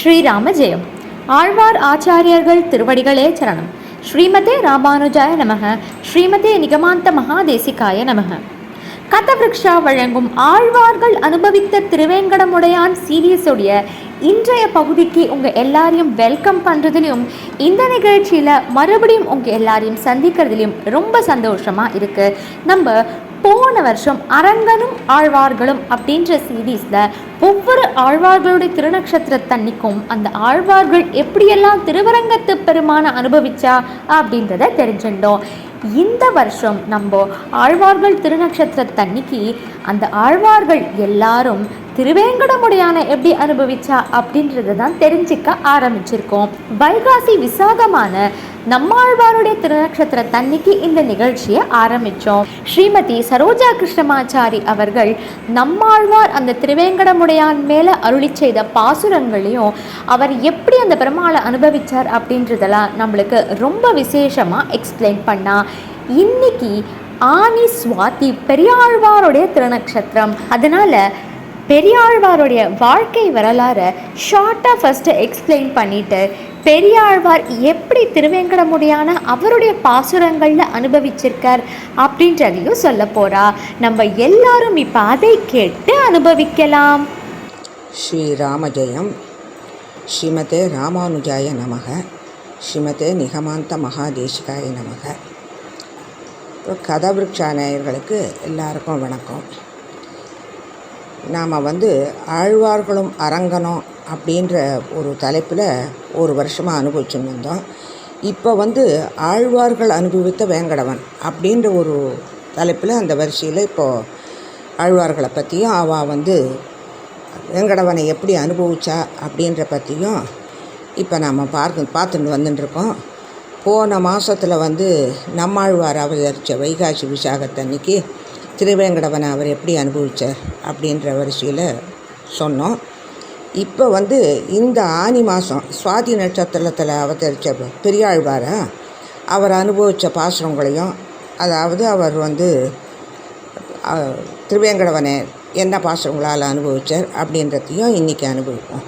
ஸ்ரீராம ஜெயம் ஆழ்வார் ஆச்சாரியர்கள் திருவடிகளே சரணம். ஸ்ரீமதே ராமானுஜாய நமக. ஸ்ரீமதே நிகமாந்த மகாதேசிகாய நமக. கதவிருக்ஷா வழங்கும் ஆழ்வார்கள் அனுபவித்த திருவேங்கடமுடையான் சீரியஸுடைய இன்றைய பகுதிக்கு உங்கள் எல்லாரையும் வெல்கம் பண்ணுறதுலையும் இந்த நிகழ்ச்சியில் மறுபடியும் உங்கள் எல்லாரையும் சந்திக்கிறதுலையும் ரொம்ப சந்தோஷமாக இருக்குது நம்ம போன வருஷம் அரங்கனும் ஆழ்வார்களும் அப்படின்ற சீரீஸில் ஒவ்வொரு ஆழ்வார்களுடைய திருநக்ஷத்திரத்தன்னைக்கும் அந்த ஆழ்வார்கள் எப்படியெல்லாம் திருவரங்கத்து பெருமான அனுபவிச்சா அப்படின்றத தெரிஞ்சுட்டோம் இந்த வருஷம் நம்ம ஆழ்வார்கள் திருநக்ஷத்திரத்தன்னைக்கு அந்த ஆழ்வார்கள் எல்லாரும் திருவேங்கடமுடையான எப்படி அனுபவிச்சா அப்படின்றத தான் தெரிஞ்சுக்க ஆரம்பிச்சிருக்கோம். வைகாசி விசாகமான நம்மாழ்வாருடைய திருநக்ஷத்திர தன்னைக்கு இந்த நிகழ்ச்சியை ஆரம்பித்தோம் ஸ்ரீமதி சரோஜா கிருஷ்ணமாச்சாரி அவர்கள் நம்மாழ்வார் அந்த திருவேங்கடமுடையான் மேலே அருளி செய்த பாசுரங்களையும் அவர் எப்படி அந்த பெருமாளை அனுபவித்தார் அப்படின்றதெல்லாம் நம்மளுக்கு ரொம்ப விசேஷமாக எக்ஸ்பிளைன் பண்ணால் இன்னைக்கு ஆனி சுவாதி பெரியாழ்வாருடைய திருநக்ஷத்திரம். அதனால் பெரியாழ்வாருடைய வாழ்க்கை வரலாறை ஷார்ட்டாக ஃபஸ்ட்டு எக்ஸ்பிளைன் பண்ணிவிட்டு பெரியாழ்வார் எப்படி திருவேங்கடமுடியான அவருடைய பாசுரங்களில் அனுபவிச்சிருக்கார் அப்படின்றதையும் சொல்ல போகிறா நம்ம எல்லாரும் இப்போ அதை கேட்டு அனுபவிக்கலாம். ஸ்ரீராமஜெயம். ஸ்ரீமதே ராமானுஜாய நமக. ஸ்ரீமதே நிகமாந்த மகாதேசிகாய நமக. இப்போ கதவிருட்சா நேயர்களுக்கு எல்லாருக்கும் வணக்கம். நாம் வந்து ஆழ்வார்களும் அரங்கனும் அப்படின்ற ஒரு தலைப்பில் ஒரு வருஷமாக அனுபவிச்சுன்னு வந்தோம் இப்போ வந்து ஆழ்வார்கள் அனுபவித்த வேங்கடவன் அப்படின்ற ஒரு தலைப்பில் அந்த வரிசையில் இப்போது ஆழ்வார்களை பற்றியும் அவள் வந்து வேங்கடவனை எப்படி அனுபவிச்சா அப்படின்ற பற்றியும் இப்போ நாம் பார்த்து பார்த்துட்டு வந்துட்டுருக்கோம். போன மாதத்தில் வந்து நம்மாழ்வார் அவதரித்த வைகாசி விசாகத்தன்னைக்கு திருவேங்கடவனை அவர் எப்படி அனுபவித்தார் அப்படின்ற வரிசையில் சொன்னோம். இப்போ வந்து இந்த ஆனி மாதம் சுவாதி நட்சத்திரத்தில் அவதரித்த பெரியாழ்வாரை அவர் அனுபவித்த பாசுரங்களையும் அதாவது அவர் வந்து திருவேங்கடவனை என்ன பாசுரங்களால் அனுபவித்தார் அப்படின்றதையும் இன்றைக்கி அனுபவிப்போம்.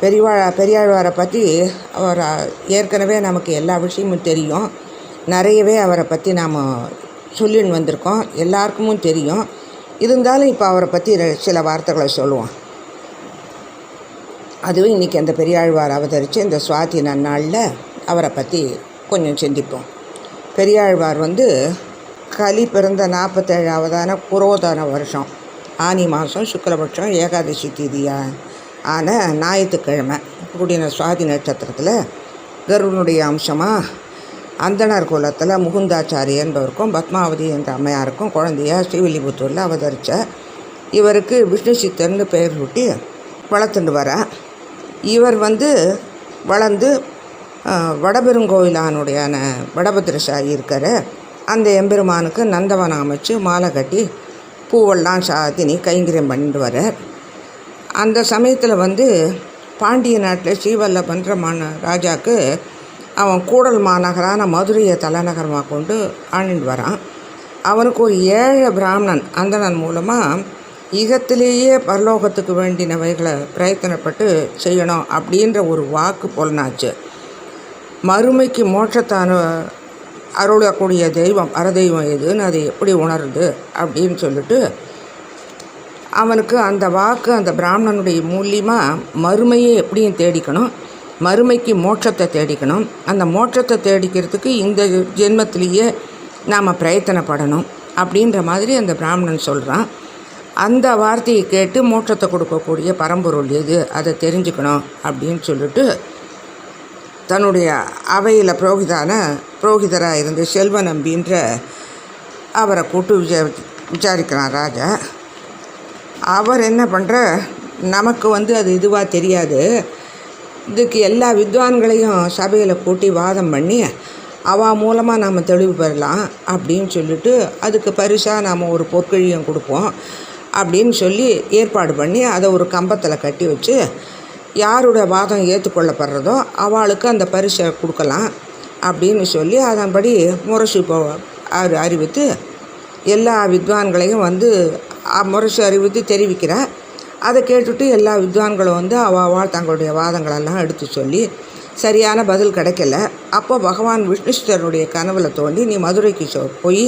பெரியவாழ பெரியாழ்வாரை பற்றி அவர் ஏற்கனவே நமக்கு எல்லா விஷயமும் தெரியும். நிறையவே அவரை பற்றி நாம் சொல்லின்னு வந்திருக்கோம். எல்லாருக்குமும் தெரியும். இருந்தாலும் இப்போ அவரை பற்றி சில வார்த்தைகளை சொல்லுவோம். அதுவும் இன்றைக்கி அந்த பெரியாழ்வார் அவதரித்து இந்த சுவாதி நன்னாளில் அவரை பற்றி கொஞ்சம் சிந்திப்போம். பெரியாழ்வார் வந்து கலி பிறந்த நாற்பத்தேழாவதான புரோதான வருஷம். ஆனி மாதம் சுக்லபட்சம் ஏகாதசி தீதியாக ஆன ஞாயிற்றுக்கிழமை கூடின சுவாதி நட்சத்திரத்தில் கருடனுடைய அம்சமாக அந்தணர் குலத்தில் முகுந்தாச்சாரி என்பவருக்கும் பத்மாவதி என்ற அம்மையாருக்கும் குழந்தைய ஸ்ரீவில்லிபுத்தூரில் அவதரித்த இவருக்கு விஷ்ணு சித்தர்னு பெயர் சூட்டி வளர்த்துட்டு வர இவர் வந்து வளர்ந்து வடபெருங்கோயிலானுடையான வடபத்திரசாயி இருக்கார். அந்த எம்பெருமானுக்கு நந்தவனம் அமைச்சு மாலை கட்டி பூவெல்லாம் சாத்தினி கைங்கரியம் பண்ணிட்டு வரார் அந்த சமயத்தில் வந்து பாண்டிய நாட்டில் ஸ்ரீவல்லபன்ற மன்ன ராஜாவுக்கு அவன் கூடல் மாநகரான மதுரையை தலைநகரமாக கொண்டு ஆண்டுட்டு வரான். அவனுக்கு ஒரு ஏழை பிராமணன் அந்தணன் மூலமாக ஈகத்திலேயே பரலோகத்துக்கு வேண்டினவைகளை பிரயத்தனப்பட்டு செய்யணும் அப்படின்ற ஒரு வாக்கு பொலனாச்சு. மறுமைக்கு மோட்சத்தான அனு அருளக்கூடிய தெய்வம் அறதெய்வம் எதுன்னு அதை எப்படி உணருது அப்படின்னு சொல்லிட்டு அவனுக்கு அந்த வாக்கு அந்த பிராமணனுடைய மூலியமாக மறுமையை எப்படியும் தேடிக்கணும். மறுமைக்கு மோட்சத்தை தேடிக்கணும். அந்த மோட்சத்தை தேடிக்கிறதுக்கு இந்த ஜென்மத்திலேயே நாம் பிரயத்தனப்படணும் அப்படின்ற மாதிரி அந்த பிராமணன் சொல்கிறான் அந்த வார்த்தையை கேட்டு மோட்சத்தை கொடுக்கக்கூடிய பரம்பொருள் எது? அதை தெரிஞ்சுக்கணும் அப்படின்னு சொல்லிட்டு தன்னுடைய அவையில் புரோகிதான புரோகிதராக இருந்து செல்வ நம்பின்ற அவரை கூட்டு விசா விசாரிக்கிறான் ராஜா. அவர் என்ன பண்ணுற நமக்கு வந்து அது இதுவாக தெரியாது. இதுக்கு எல்லா வித்வான்களையும் சபையில் கூட்டி வாதம் பண்ணி அவா மூலமாக நாம் தெளிவு பெறலாம் அப்படின்னு சொல்லிட்டு அதுக்கு பரிசாக நாம் ஒரு பொற்கழியும் கொடுப்போம். அப்படின்னு சொல்லி ஏற்பாடு பண்ணி அதை ஒரு கம்பத்தில் கட்டி வச்சு யாரோட வாதம் ஏற்றுக்கொள்ளப்படுறதோ அவளுக்கு அந்த பரிசை கொடுக்கலாம் அப்படின்னு சொல்லி அதன்படி முரசு அவர் அறிவித்து எல்லா வித்வான்களையும் வந்து முரசு அறிவித்து தெரிவிக்கிறார். அதை கேட்டுட்டு எல்லா வித்வான்களும் வந்து அவாவா தங்களுடைய வாதங்களெல்லாம் எடுத்து சொல்லி சரியான பதில் கிடைக்கல. அப்போ பகவான் விஷ்ணுஸ்வரனுடைய கனவுல தோண்டி நீ மதுரைக்கு சொ போய்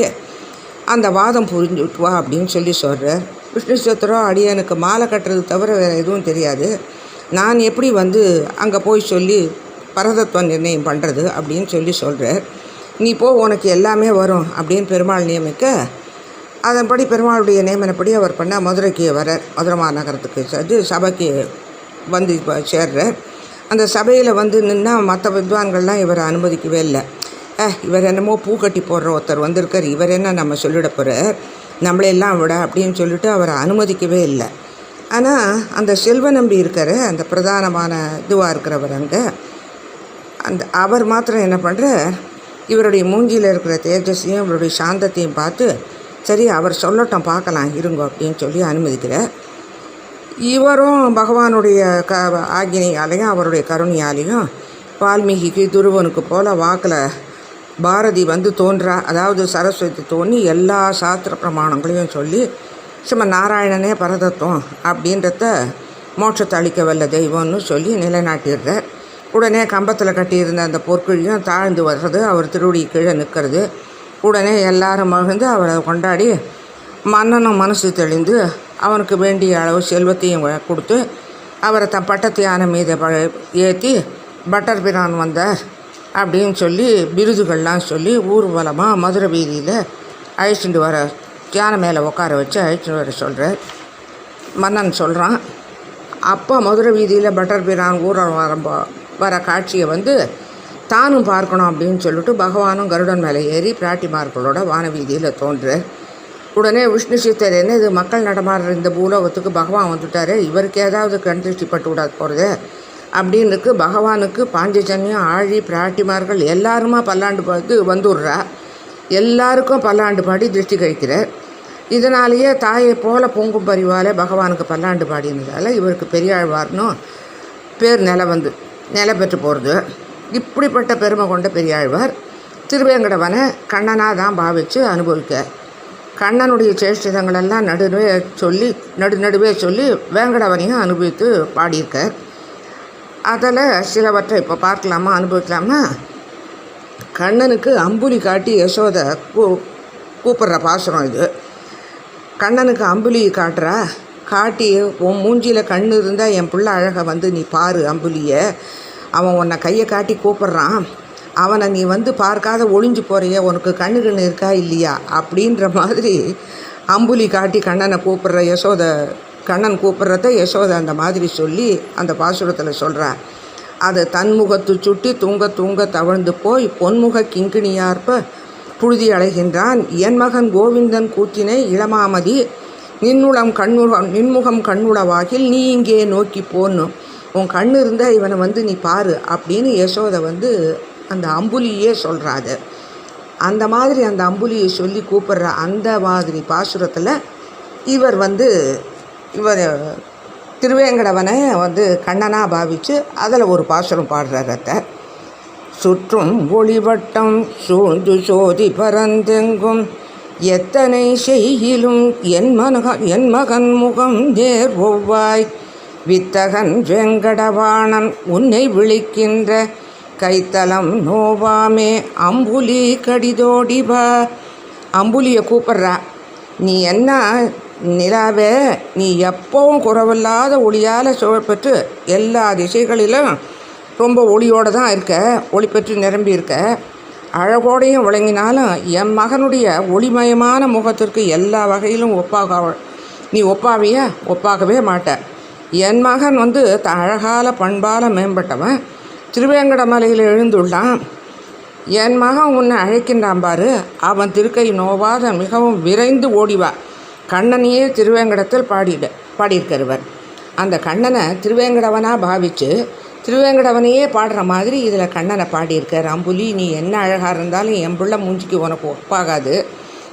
அந்த வாதம் புரிஞ்சுட்டு வா அப்படின்னு சொல்லி சொல்கிறார் விஷ்ணுஸ்வரோ அடியனுக்கு மாலை கட்டுறது தவிர வேறு எதுவும் தெரியாது. நான் எப்படி வந்து அங்கே போய் சொல்லி பரதத்துவ நிர்ணயம் பண்ணுறது அப்படின்னு சொல்லி சொல்கிறார் நீ போ உனக்கு எல்லாமே வரும் அப்படின்னு பெருமாள் நியமிக்க அதன்படி பெருமாளுடைய நியமனப்படி அவர் பண்ண மதுரைக்கு வரார் மதுரை மாநகரத்துக்கு சென்று சபைக்கு வந்து இப்போ சேர்றார். அந்த சபையில் வந்து நின்னால் மற்ற வித்வான்கள்லாம் இவரை அனுமதிக்கவே இல்லை. இவர் என்னமோ பூ கட்டி போடுற ஒருத்தர் வந்திருக்கார். இவர் என்ன நம்ம சொல்லிட போகிறார் நம்மளையெல்லாம் விட அப்படின்னு சொல்லிட்டு அவரை அனுமதிக்கவே இல்லை. ஆனால் அந்த செல்வ நம்பி இருக்கார் அந்த பிரதானமான இதுவாக இருக்கிறவர் அங்கே அந்த அவர் மாத்திரம் என்ன பண்ணுறார் இவருடைய மூஞ்சியில் இருக்கிற தேஜஸையும் இவருடைய சாந்தத்தையும் பார்த்து சரி அவர் சொல்லட்டும் பார்க்கலாம் இருங்க அப்படின்னு சொல்லி அனுமதிக்கிறார் இவரும் பகவானுடைய க ஆக்கினையாலையும் அவருடைய கருணையாலையும் வால்மீகிக்கு துருவனுக்கு போல் வாக்கில் பாரதி வந்து தோன்றா அதாவது சரஸ்வதி தோன்றி எல்லா சாஸ்திர பிரமாணங்களையும் சொல்லி சும்மா நாராயணனே பரதத்துவம் அப்படின்றத மோட்சத்தை அளிக்க வல்ல தெய்வம்னு சொல்லி நிலைநாட்டிடுறார் உடனே கம்பத்தில் கட்டியிருந்த அந்த பொற்குழியும் தாழ்ந்து வர்றது அவர் திருவடி கீழே நிற்கிறது உடனே எல்லாரும் மகிழ்ந்து அவரை கொண்டாடி மன்னனும் மனசு தெளிந்து அவனுக்கு வேண்டிய அளவு செல்வத்தையும் கொடுத்து அவரை தன் பட்டத்து யானை மீது ப ஏற்றி பட்டர் பிரான் வந்தார். அப்படின்னு சொல்லி விருதுகள்லாம் சொல்லி ஊர்வலமாக மதுரை வீதியில் அழைச்சிட்டு வர யானை மேலே உட்கார வச்சு அழைச்சிட்டு வர சொல்கிறார் மன்னன் சொல்கிறான் அப்போ மதுரை வீதியில் பட்டர் பிரான் ஊரம் வர வர காட்சியை வந்து தானும் பார்க்கணும் அப்படின்னு சொல்லிட்டு பகவானும் கருடன் மேலே ஏறி பிராட்டிமார்களோட வான வீதியில் தோன்றுறார் உடனே விஷ்ணு சித்தர் என்ன இது மக்கள் நடமாடுற இந்த பூலோகத்துக்கு பகவான் வந்துட்டார்? இவருக்கு ஏதாவது கண் திருஷ்டி பட்டு விடாது போகிறது அப்படின்னுக்கு பகவானுக்கு பாஞ்சஜன்யம் ஆழி பிராட்டிமார்கள் எல்லாருமா பல்லாண்டு பார்த்து வந்துடுறா. எல்லாருக்கும் பல்லாண்டு பாடி திருஷ்டி கழிக்கிறார். இதனாலேயே தாயை போல பொங்கும் பரிவாலே பகவானுக்கு பல்லாண்டு பாடினதால் இவருக்கு பெரியாழ்வார்னும் பேர் நில வந்து நில பெற்று போகிறது இப்படிப்பட்ட பெருமை கொண்ட பெரியாழ்வார் திருவேங்கடவனை கண்ணனாக தான் பாவித்து அனுபவிக்க கண்ணனுடைய சேஷ்டிதங்களெல்லாம் நடுவே சொல்லி நடு நடுவே சொல்லி வேங்கடவனையும் அனுபவித்து பாடியிருக்கார். அதில் சிலவற்றை இப்போ பார்க்கலாமா? அனுபவிக்கலாமா? கண்ணனுக்கு அம்புலி காட்டி யசோதை கூ கூப்பிட்ற பாசுரம் இது. கண்ணனுக்கு அம்புலி காட்டுறா? காட்டி உன் மூஞ்சியில் கண் இருந்தால் என் பிள்ளை அழகை வந்து நீ பாரு அம்புலியை. அவன் உன்னை கையை காட்டி கூப்பிட்றான். அவனை நீ வந்து பார்க்காத ஒளிஞ்சு போகிறிய உனக்கு கண்ணு கண்ணு இருக்கா இல்லையா? அப்படின்ற மாதிரி அம்புலி காட்டி கண்ணனை கூப்பிட்ற யசோதை கண்ணன் கூப்பிட்றத யசோதை அந்த மாதிரி சொல்லி அந்த பாசுரத்தில் சொல்கிறான் அது தன்முகத்து சுட்டி தூங்க தூங்க தவழ்ந்து போய் பொன்முக கிங்கிணியார்ப்ப புழுதி அலைகின்றான். என் மகன் கோவிந்தன் கூத்தினை இளமாமதி நின்னுளம் கண்ணுகம் நின்முகம் கண்ணுளவாகில் நீ இங்கே நோக்கி போன்னு. உன் கண்ணு இருந்தால் இவனை வந்து நீ பாரு அப்படின்னு யசோதை வந்து அந்த அம்புலியே சொல்கிறாது அந்த மாதிரி அந்த அம்புலியை சொல்லி கூப்பிடுற அந்த மாதிரி பாசுரத்தில் இவர் வந்து இவர் திருவேங்கடவனை வந்து கண்ணனாக பாவித்து அதில் ஒரு பாசனம் பாடுறார் சுற்றும் ஒளிவட்டம் சூழ்ந்து சோதி பரந்தெங்கும் எத்தனை செய்யிலும் என் மனக என் மகன் முகம் நேர் ஒவ்வாய். வித்தகன் வெங்கடவாணன் உன்னை விழிக்கின்ற கைத்தலம் நோவாமே அம்புலி கடிதோடிவா அம்புலியை கூப்பிட்றா. நீ என்ன நிலாவே நீ எப்பவும் குறவில்லாத ஒளியால் சுழற்பெற்று எல்லா திசைகளிலும் ரொம்ப ஒளியோடு தான் இருக்க ஒளி பெற்று நிரம்பி இருக்க. அழகோடையும் விளங்கினாலும் என் மகனுடைய ஒளிமயமான முகத்திற்கு எல்லா வகையிலும் ஒப்பாக நீ ஒப்பாவிய? ஒப்பாகவே மாட்ட. என் மகன் வந்து த அழகால பண்பால் மேம்பட்டவன். திருவேங்கட மலையில் எழுந்துள்ளான். என் மகன் உன்னை அழைக்கின்றான் பாரு. அவன் திருக்கை நோவாத மிகவும் விரைந்து ஓடிவா. கண்ணனையே திருவேங்கடத்தில் பாடிட பாடியிருக்கிறவர். அந்த கண்ணனை திருவேங்கடவனாக பாவித்து திருவேங்கடவனையே பாடுற மாதிரி இதில் கண்ணனை பாடியிருக்கார் அம்புலி நீ என்ன அழகாக இருந்தாலும் என் பிள்ளை மூஞ்சிக்கு உனக்கு ஒப்பாகாது.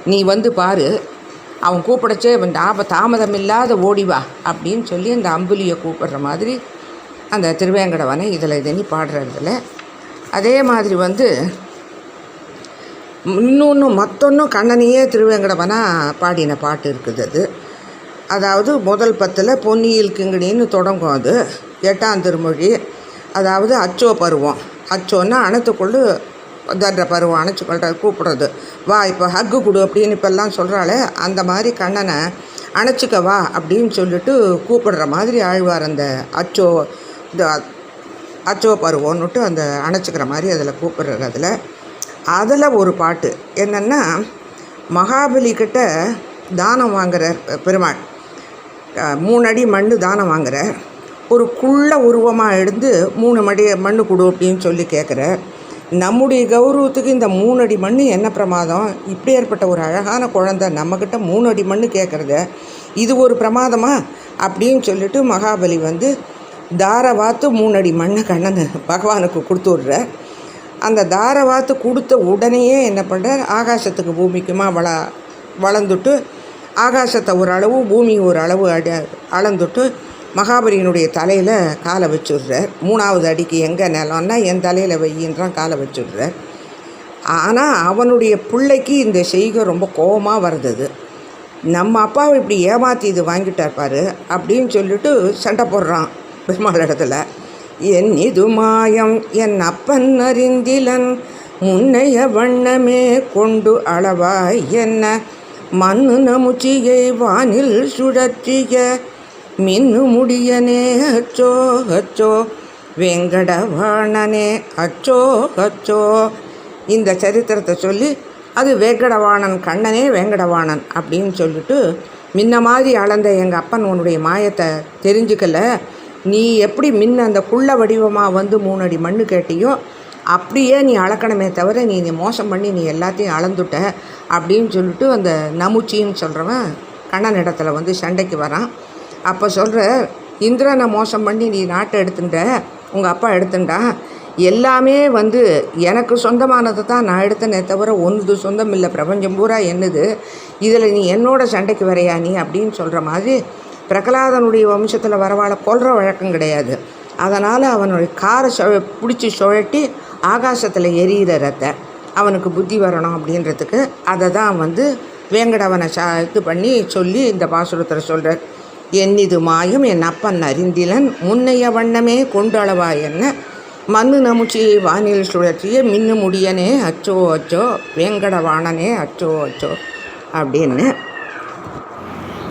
நீ வந்து பாரு அவன் கூப்பிடச்சே ஆப தாமதம் இல்லாத ஓடிவா அப்படின்னு சொல்லி அந்த அம்புலியை கூப்பிடுற மாதிரி அந்த திருவேங்கடவனை இதில் இதனி பாடுறதுல அதே மாதிரி வந்து இன்னொன்று மற்றொன்றும் கண்ணனையே திருவேங்கடவனா பாடின பாட்டு இருக்குது அது. அதாவது முதல் பத்தில் பொன்னியில் கிங்கிணின்னு தொடங்கும் அது. எட்டாம் திருமொழி. அதாவது அச்சோ பருவம். அச்சோன்னா அணத்துக்குள்ளு தர்ற பருவம் அணைச்சிக்கொள்ற கூப்பிடுறது. வா இப்போ ஹக்கு கொடு அப்படின்னு இப்போல்லாம் சொல்கிறாளே அந்த மாதிரி கண்ணனை அணைச்சிக்க வா அப்படின்னு சொல்லிட்டு கூப்பிடுற மாதிரி ஆழ்வார் அந்த அச்சோ இந்த அச்சோ பருவம்னுட்டு அந்த அணைச்சிக்கிற மாதிரி அதில் கூப்பிடுறாரு அதில். அதில் ஒரு பாட்டு. என்னென்னா மகாபலி கிட்ட தானம் வாங்குறார் பெருமாள். மூணு அடி மண் தானம் வாங்குற ஒரு குள்ள உருவமாக எழுந்து மூணு மடி மண் கொடு அப்படின்னு சொல்லி கேட்குறார் நம்முடைய கௌரவத்துக்கு இந்த மூணு அடி மண் என்ன பிரமாதம்? இப்படி ஏற்பட்ட ஒரு அழகான குழந்தை நம்மக்கிட்ட மூணு அடி மண் கேட்குறத இது ஒரு பிரமாதமா? அப்படின்னு சொல்லிட்டு மகாபலி வந்து தாரவாத்து மூணு அடி மண்ணை கண்ணன் பகவானுக்கு கொடுத்து விட்ற அந்த தாரவாத்து கொடுத்த உடனேயே என்ன பண்ணுறார் ஆகாசத்துக்கு பூமிக்குமா வள வளர்ந்துட்டு ஆகாசத்தை ஒரு அளவு பூமி ஒரு அளவு அட அளந்துட்டு மகாபலியினுடைய தலையில் காலை வச்சுடுறார். மூணாவது அடிக்கு எங்கே நிலம்னா என் தலையில் வையின்றான் காலை வச்சுடுறார். ஆனால் அவனுடைய பிள்ளைக்கு இந்த செய்கை ரொம்ப கோபமாக வருது நம்ம அப்பாவை இப்படி ஏமாற்றி இது வாங்கிட்டார் பாரு அப்படின்னு சொல்லிட்டு சண்டை போடுறான் பெருமாள் இடத்துல. என் இது மாயம் என் அப்பன் அறிந்திலன் முன்னைய வண்ணமே கொண்டு அளவாய் என்ன? மண்ணு நமுச்சியை வானில் சுழற்றிய மின்னு முடியனே அச்சோ அச்சோ வெங்கடவாணனே அச்சோ அச்சோ இந்த சரித்திரத்தை சொல்லி அது வேங்கடவாணன் கண்ணனே வேங்கடவாணன் அப்படின்னு சொல்லிட்டு முன்ன மாதிரி அளந்த எங்கள் அப்பன் உன்னுடைய மாயத்தை தெரிஞ்சுக்கல. நீ எப்படி மின் அந்த குள்ள வடிவமாக வந்து மூணு அடி மண் கேட்டியோ அப்படியே நீ அளக்கணுமே தவிர நீ நீ மோசம் பண்ணி நீ எல்லாத்தையும் அளந்துட்ட அப்படின்னு சொல்லிட்டு அந்த நமுச்சின்னு சொல்கிறவன் கண்ணன் இடத்துல வந்து சண்டைக்கு வரான். அப்போ சொல்கிற இந்திரனை மோசம் பண்ணி நீ நாட்டை எடுத்துட்ட உங்கள் அப்பா எடுத்துட்டா எல்லாமே வந்து எனக்கு சொந்தமானதை தான் நான் எடுத்தனே தவிர ஒன்றுது சொந்தம் இல்லை. பிரபஞ்சம் பூரா என்னது? இதில் நீ என்னோட சண்டைக்கு வரையா நீ? அப்படின்னு சொல்கிற மாதிரி பிரகலாதனுடைய வம்சத்தில் வரவாழ கொல்ற வழக்கம் கிடையாது. அதனால் அவனுடைய காரை சுழ பிடிச்சி சுழட்டி ஆகாசத்தில் எரியிற ரத்தை அவனுக்கு புத்தி வரணும் அப்படின்றதுக்கு அதை தான் வந்து வேங்கடவனை சா இது பண்ணி சொல்லி இந்த பாசுரத்தில் சொல்கிறார் இது மாயம் என் அப்பன் அறிந்திலன் முன்னைய வண்ணமே கொண்டளவா என்ன? மண்ணு நமுச்சியை வானில் சுழற்றிய மின்னு முடியனே அச்சோ அச்சோ வேங்கடவாணனே அச்சோ அச்சோ அப்படின்னு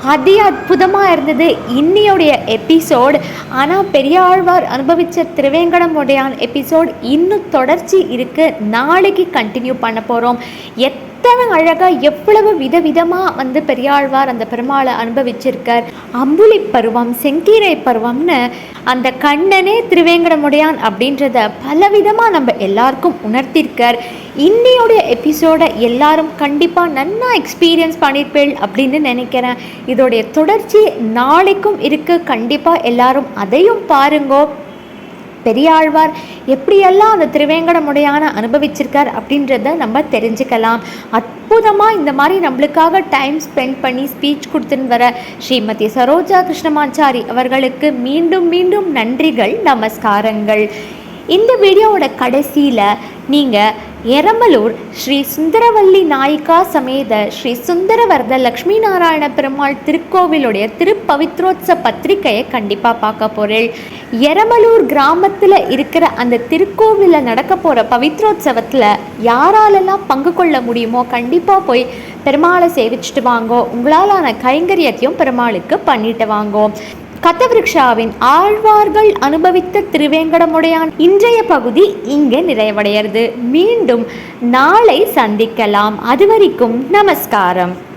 அதி அற்புதமாக இருந்தது. இன்னியோடைய எபிசோட் ஆனால் பெரியாழ்வார் அனுபவித்த திருவேங்கடமுடையான் எபிசோட் இன்னும் தொடர்ச்சி இருக்குது நாளைக்கு கண்டினியூ பண்ண போகிறோம் எத் எத்தனை அழகாக எவ்வளவு விதவிதமாக வந்து பெரியாழ்வார் அந்த பெருமாளை அனுபவிச்சிருக்கார். அம்புலி பருவம் செங்கீரை பருவம்னு அந்த கண்ணனே திருவேங்கடமுடையான் அப்படின்றத பலவிதமாக நம்ம எல்லாருக்கும் உணர்த்திருக்கார். இன்னையோடைய எபிசோடை எல்லாரும் கண்டிப்பாக நன்னா எக்ஸ்பீரியன்ஸ் பண்ணியிருப்பேள் அப்படின்னு நினைக்கிறேன். இதோடைய தொடர்ச்சி நாளைக்கும் இருக்குது கண்டிப்பாக எல்லாரும் அதையும் பாருங்கோ. பெரியாழ்வார் எப்படியெல்லாம் அந்த திருவேங்கடமுடையான அனுபவிச்சிருக்கார் அப்படின்றத நம்ம தெரிஞ்சுக்கலாம். அற்புதமாக இந்த மாதிரி நம்மளுக்காக டைம் ஸ்பெண்ட் பண்ணி ஸ்பீச் கொடுத்துன்னு வர ஸ்ரீமதி சரோஜா கிருஷ்ணமாச்சாரி அவர்களுக்கு மீண்டும் மீண்டும் நன்றிகள் நமஸ்காரங்கள். இந்த வீடியோவோட கடைசியில் நீங்கள் எரமலூர் ஸ்ரீ சுந்தரவல்லி நாயிகா சமேத ஸ்ரீ சுந்தரவரத லக்ஷ்மி நாராயண பெருமாள் திருக்கோவிலுடைய திருப்பவித்ரோத்ச பத்திரிக்கையை கண்டிப்பாக பார்க்க போகிறேன் எரமலூர் கிராமத்தில் இருக்கிற அந்த திருக்கோவிலில் நடக்க போகிற பவித்ரோத்சவத்தில் யாராலெல்லாம் பங்கு கொள்ள முடியுமோ கண்டிப்பாக போய் பெருமாளை சேவிச்சுட்டு வாங்கோ. உங்களாலான கைங்கரியத்தையும் பெருமாளுக்கு பண்ணிட்டு வாங்கோ. கதவிருக்ஷாவின் ஆழ்வார்கள் அனுபவித்த திருவேங்கடமுடையான் இன்றைய பகுதி இங்கே நிறைவடைகிறது. மீண்டும் நாளை சந்திக்கலாம். அதுவரைக்கும் நமஸ்காரம்.